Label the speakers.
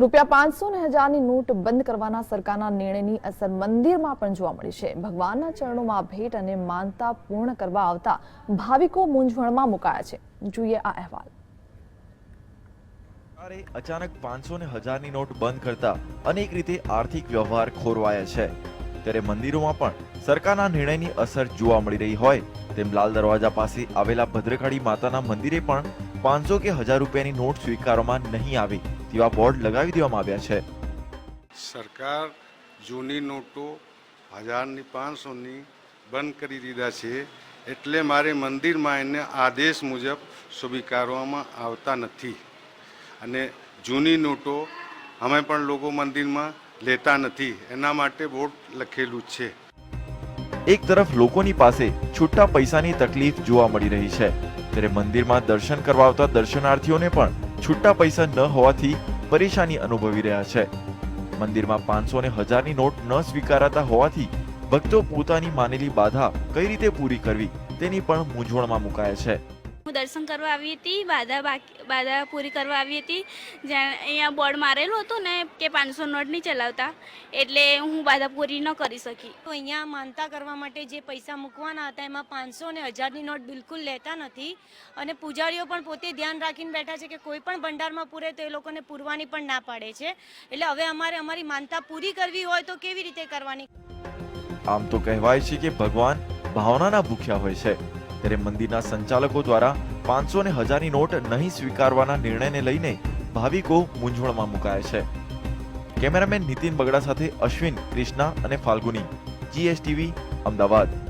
Speaker 1: રૂપિયા પાંચસો ને હજારની નોટ બંધ કરવાના સરકારના નિર્ણયની અસર મંદિરમાં પણ જોવા મળી છે. ભગવાનના ચરણોમાં ભેટ અને માનતા પૂર્ણ કરવા આવતા ભાવિકો મૂંઝવણમાં મુકાયા છે. જોઈએ આ અહેવાલ.
Speaker 2: સરકારે અચાનક પાંચસો ને હજારની નોટ બંધ કરતા અનેક રીતે આર્થિક વ્યવહાર ખોરવાયા છે. ત્યારે મંદિરોમાં પણ સરકારના નિર્ણયની અસર જોવા મળી રહી હોય તેમ લાલ દરવાજા પાસે આવેલા ભદ્રકાળી માતાના મંદિરે પણ પાંચસો કે હજાર રૂપિયાની નોટ સ્વીકારવામાં નહીં આવે. તેવા બોર્ડ લગાવી દેવામાં આવ્યા છે.
Speaker 3: સરકાર જૂની નોટો હજારની પાંચસોની બંધ કરી દીધા છે એટલે મારે મંદિરમાં એને આદેશ મુજબ સ્વીકારવામાં આવતા નથી. અને જૂની નોટો અમે પણ લોકો મંદિરમાં લેતા નથી. એના માટે બોર્ડ લખેલું છે.
Speaker 2: એક તરફ લોકોની પાસે છૂટા પૈસાની તકલીફ જોવા મળી રહી છે. ત્યારે મંદિરમાં દર્શન કરવા આવતા દર્શનાર્થીઓને પણ છૂટા પૈસા ન હોવાથી પરેશાની અનુભવી રહ્યા છે. મંદિરમાં પાંચસો ને હજારની નોટ ન સ્વીકારાતા હોવાથી ભક્તો પોતાની માનેલી બાધા કઈ રીતે પૂરી કરવી તેની પણ મૂંઝવણમાં મુકાયા છે.
Speaker 4: હું દર્શન કરવા આવી હતી બાધા બાકી બાધા પૂરી કરવા આવી હતી. જ્યાં અહીંયા બોર્ડ મારેલું હતું ને કે પાંચસો નોટ નહીં ચલાવતા એટલે હું બાધા પૂરી ન કરી શકી.
Speaker 5: તો અહીંયા માનતા કરવા માટે જે પૈસા મૂકવાના હતા એમાં પાંચસો ને હજારની નોટ બિલકુલ લેતા નથી. અને પૂજારીઓ પણ પોતે ધ્યાન રાખીને બેઠા છે કે કોઈ પણ ભંડારમાં પૂરે તો એ લોકોને પૂરવાની પણ ના પાડે છે. એટલે હવે અમારે અમારી માનતા પૂરી કરવી હોય તો કેવી રીતે કરવાની?
Speaker 2: આમ તો કહેવાય છે કે ભગવાન ભાવનાના ભૂખ્યા હોય છે. ત્યારે મંદિરના સંચાલકો દ્વારા પાંચસો ને હજારની નોટ નહીં સ્વીકારવાના નિર્ણયને લઈને ભાવિકો મૂંઝવણમાં મુકાયા છે. કેમેરામેન નીતિન બગડા સાથે અશ્વિન, ક્રિષ્ના અને ફાલ્ગુની જીએસટીવી અમદાવાદ.